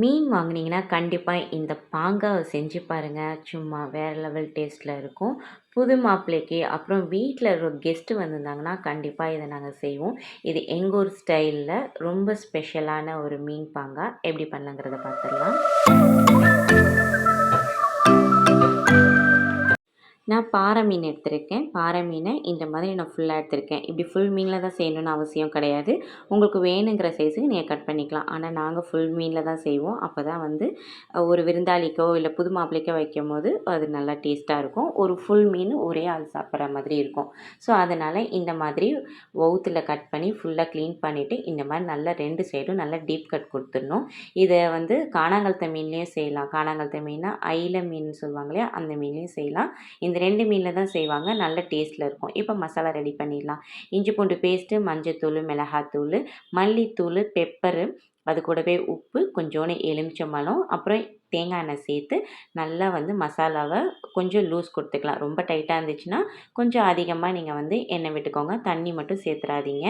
மீன் வாங்கினீங்கன்னா கண்டிப்பாக இந்த பாங்காவை செஞ்சு பாருங்கள் சும்மா வேறு லெவல் டேஸ்ட்டில் இருக்கும். புது மாப்பிள்ளைக்கு அப்புறம் வீட்டில் ஒரு கெஸ்ட்டு வந்திருந்தாங்கன்னா கண்டிப்பாக இதை நாங்கள் செய்வோம். இது எங்கள் ஊர் ஸ்டைலில் ரொம்ப ஸ்பெஷலான ஒரு மீன் பாங்கா எப்படி பண்ணலாங்கிறத பார்த்துடலாம். நான் பாறை மீன் எடுத்திருக்கேன். பாறை மீனை இந்த மாதிரி நான் ஃபுல்லாக எடுத்திருக்கேன். இப்படி ஃபுல் மீனில் தான் செய்யணும்னு அவசியம் கிடையாது. உங்களுக்கு வேணுங்கிற சைஸுக்கு நீங்கள் கட் பண்ணிக்கலாம். ஆனால் நாங்கள் ஃபுல் மீனில் தான் செய்வோம். அப்போ தான் வந்து ஒரு விருந்தாளிக்கோ இல்லை புது மாப்பிள்ளைக்கோ வைக்கும் போது அது நல்லா டேஸ்ட்டாக இருக்கும். ஒரு ஃபுல் மீன் ஒரே ஆள் சாப்பிட்ற மாதிரி இருக்கும். ஸோ அதனால் இந்த மாதிரி ஒவுத்தில் கட் பண்ணி ஃபுல்லாக க்ளீன் பண்ணிவிட்டு இந்த மாதிரி நல்லா ரெண்டு சைடும் நல்லா டீப் கட் கொடுத்துடணும். இதை வந்து காணாங்கழுத்த மீன்லேயும் செய்யலாம். காணாங்கழுத்த மீனா ஐல மீன் சொல்லுவாங்க இல்லையா? அந்த மீன்லேயும் செய்யலாம். இந்த ரெண்டு மீனில் தான் செய்வாங்க. நல்ல டேஸ்ட்டில் இருக்கும். இப்போ மசாலா ரெடி பண்ணிடலாம். இஞ்சி பூண்டு பேஸ்ட்டு மஞ்சத்தூள் மிளகாத்தூள் மல்லித்தூள் பெப்பரு அது கூடவே உப்பு கொஞ்சோண்டு எலுமிச்சம்பழம் அப்புறம் தேங்காய் எண்ணெய் சேர்த்து நல்லா வந்து மசாலாவை கொஞ்சம் லூஸ் கொடுத்துக்கலாம். ரொம்ப டைட்டாக இருந்துச்சுன்னா கொஞ்சம் அதிகமாக நீங்கள் வந்து எண்ணெய் விட்டுக்கோங்க. தண்ணி மட்டும் சேர்த்துறாதீங்க.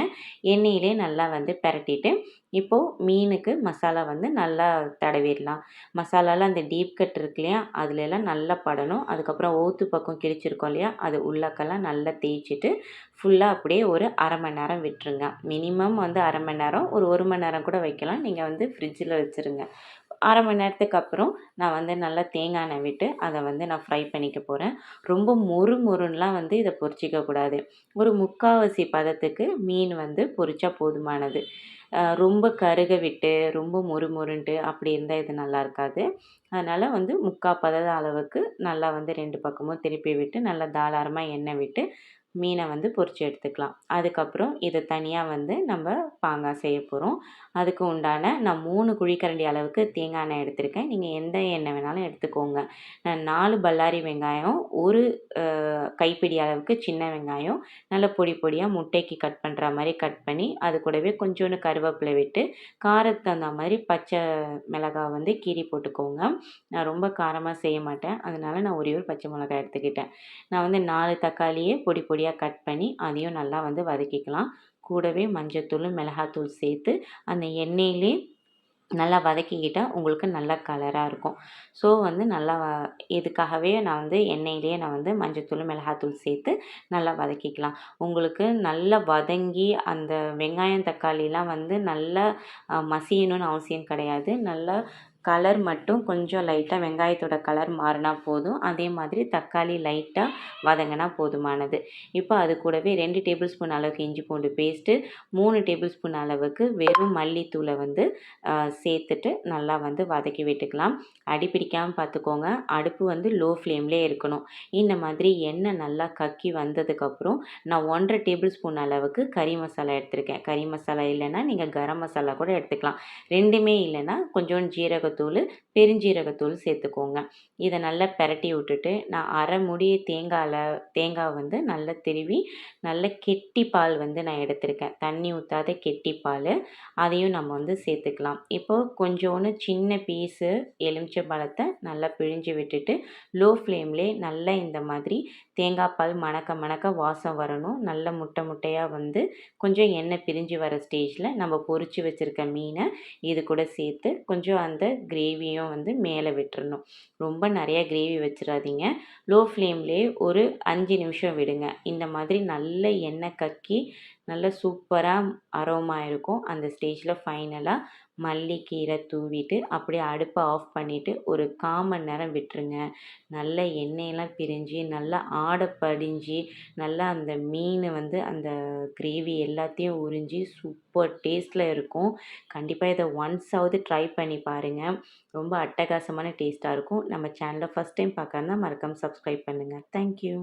எண்ணெயிலே நல்லா வந்து பரட்டிட்டு இப்போது மீனுக்கு மசாலா வந்து நல்லா தடவிடலாம். மசாலாவில் அந்த டீப் கட் இருக்கு இல்லையா? அதுலலாம் நல்லா படணும். அதுக்கப்புறம் ஓத்து பக்கம் கிழிச்சிருக்கோம் இல்லையா? அது உள்ளக்கெல்லாம் நல்லா தேய்ச்சிட்டு ஃபுல்லாக அப்படியே ஒரு அரை மணி நேரம் விட்டுருங்க. மினிமம் வந்து அரை மணி நேரம் ஒரு ஒரு மணி நேரம் கூட வைக்கலாம். நீங்கள் வந்து ஃப்ரிட்ஜில் வச்சுருங்க. அரை மணி நேரத்துக்கு அப்புறம் நான் வந்து நல்லா தேங்காய் எண்ணெய் விட்டு அதை வந்து நான் ஃப்ரை பண்ணிக்க போகிறேன் ரொம்ப மொறு மொறுன்னெலாம் வந்து இதை பொரிச்சிக்க கூடாது. ஒரு முக்கால்வாசி பதத்துக்கு மீன் வந்து பொரிச்சா போதுமானது. ரொம்ப கருக விட்டு ரொம்ப மொறு மொறுன்ட்டு அப்படி இருந்தால் இது நல்லா இருக்காது. அதனால் வந்து முக்கால் பத அளவுக்கு நல்லா வந்து ரெண்டு பக்கமும் திருப்பி விட்டு நல்லா தாராளமாக எண்ணெய் விட்டு மீனை வந்து பொறிச்சு எடுத்துக்கலாம். அதுக்கப்புறம் இதை தனியாக வந்து நம்ம பாங்காய் செய்ய போகிறோம் அதுக்கு உண்டான நான் மூணு குழிக்கரண்டி அளவுக்கு தேங்காய் எண்ணெய் எடுத்திருக்கேன். நீங்கள் எந்த எண்ணெய் வேணாலும் எடுத்துக்கோங்க. நான் நாலு பல்லாரி வெங்காயம் ஒரு கைப்பிடி அளவுக்கு சின்ன வெங்காயம் நல்ல பொடி பொடியாக முட்டைக்கு கட் பண்ணுற மாதிரி கட் பண்ணி அது கூடவே கொஞ்சோண்டு கருவேப்பிலை விட்டு காரத்துக்கு தகுந்த மாதிரி பச்சை மிளகாய் வந்து கீரி போட்டுக்கோங்க. நான் ரொம்ப காரமாக செய்ய மாட்டேன். அதனால் நான் ஒரே ஒரு பச்சை மிளகாய் எடுத்துக்கிட்டேன். நான் வந்து நாலு தக்காளியே பொடி பொடியாக கட் பண்ணி அதையும் நல்லா வந்து வதக்கிக்கலாம். கூடவே மஞ்சத்தூள் மிளகாத்தூள் சேர்த்து அந்த எண்ணெயிலே நல்லா வதக்கிக்கிட்டால் உங்களுக்கு நல்ல கலராக இருக்கும். ஸோ வந்து நல்லா இதுக்காகவே நான் வந்து எண்ணெயிலேயே நான் வந்து மஞ்சத்தூள் மிளகாத்தூள் சேர்த்து நல்லா வதக்கிக்கலாம். உங்களுக்கு நல்லா வதங்கி அந்த வெங்காயம் தக்காளிலாம் வந்து நல்லா மசியணும்னு அவசியம் கிடையாது. நல்லா கலர் மட்டும் கொஞ்சம் லைட்டாக வெங்காயத்தோட கலர் மாறினா போதும். அதே மாதிரி தக்காளி லைட்டாக வதங்கினா போதுமானது. இப்போ அது கூடவே ரெண்டு டேபிள் ஸ்பூன் அளவுக்கு இஞ்சி பூண்டு பேஸ்ட்டு மூணு டேபிள் ஸ்பூன் அளவுக்கு வெறும் மல்லித்தூளை வந்து சேர்த்துட்டு நல்லா வந்து வதக்கி விட்டுக்கலாம். அடி பிடிக்காமல் பார்த்துக்கோங்க. அடுப்பு வந்து லோ ஃப்ளேம்லேயே இருக்கணும். இந்த மாதிரி எண்ணெய் நல்லா கக்கி வந்ததுக்கப்புறம் நான் ஒன்றரை டேபிள் ஸ்பூன் அளவுக்கு கறி மசாலா எடுத்திருக்கேன். கறி மசாலா இல்லைன்னா நீங்கள் கரம் மசாலா கூட எடுத்துக்கலாம். ரெண்டுமே இல்லைன்னா கொஞ்சோண்டு ஜீரகத்தை சீரகத்தூள் பெருஞ்சீரகத்தூள் சேர்த்துக்கோங்க. இதை நல்லா பெரட்டி விட்டுட்டு நான் அரை முடிய தேங்காயில் தேங்காய் வந்து நல்லா திருவி நல்ல கெட்டி பால் வந்து நான் எடுத்திருக்கேன். தண்ணி ஊற்றாத கெட்டி பால். அதையும் நம்ம வந்து சேர்த்துக்கலாம். இப்போது கொஞ்சோன்னு சின்ன பீஸு எலுமிச்சை பழத்தை நல்லா பிழிஞ்சு விட்டுட்டு லோ ஃப்ளேம்லே நல்லா இந்த மாதிரி தேங்காய் பால் மணக்க மணக்க வாசம் வரணும். நல்ல முட்டை முட்டையாக வந்து கொஞ்சம் எண்ணெய் பிரிஞ்சு வர ஸ்டேஜில் நம்ம பொறிச்சு வச்சுருக்க மீனை இது கூட சேர்த்து கொஞ்சம் அந்த கிரேவியும் வந்து மேலே விட்டுறணும். ரொம்ப நிறையா கிரேவி வச்சிடாதீங்க லோ ஃப்ளேம்லேயே ஒரு அஞ்சு நிமிஷம் விடுங்க. இந்த மாதிரி நல்ல எண்ணெய் கக்கி நல்ல சூப்பராக அரோமா இருக்கும். அந்த ஸ்டேஜில் ஃபைனலாக மல்லிக்கீரை தூவிட்டு அப்படியே அடுப்பை ஆஃப் பண்ணிவிட்டு ஒரு கால் மணி நேரம் விட்டுருங்க. நல்ல எண்ணெயெல்லாம் பிரிஞ்சு நல்லா ஆடை படிஞ்சு நல்லா அந்த மீன் வந்து அந்த கிரேவி எல்லாத்தையும் உறிஞ்சி சூப்பர் டேஸ்ட்டில் இருக்கும். கண்டிப்பாக இதை ஒன்ஸாவது ட்ரை பண்ணி பாருங்கள் ரொம்ப அட்டகாசமான டேஸ்ட்டாக இருக்கும். நம்ம சேனலை ஃபஸ்ட் டைம் பார்க்கறதா மறக்காமல் சப்ஸ்கிரைப் பண்ணுங்கள் தேங்க்யூ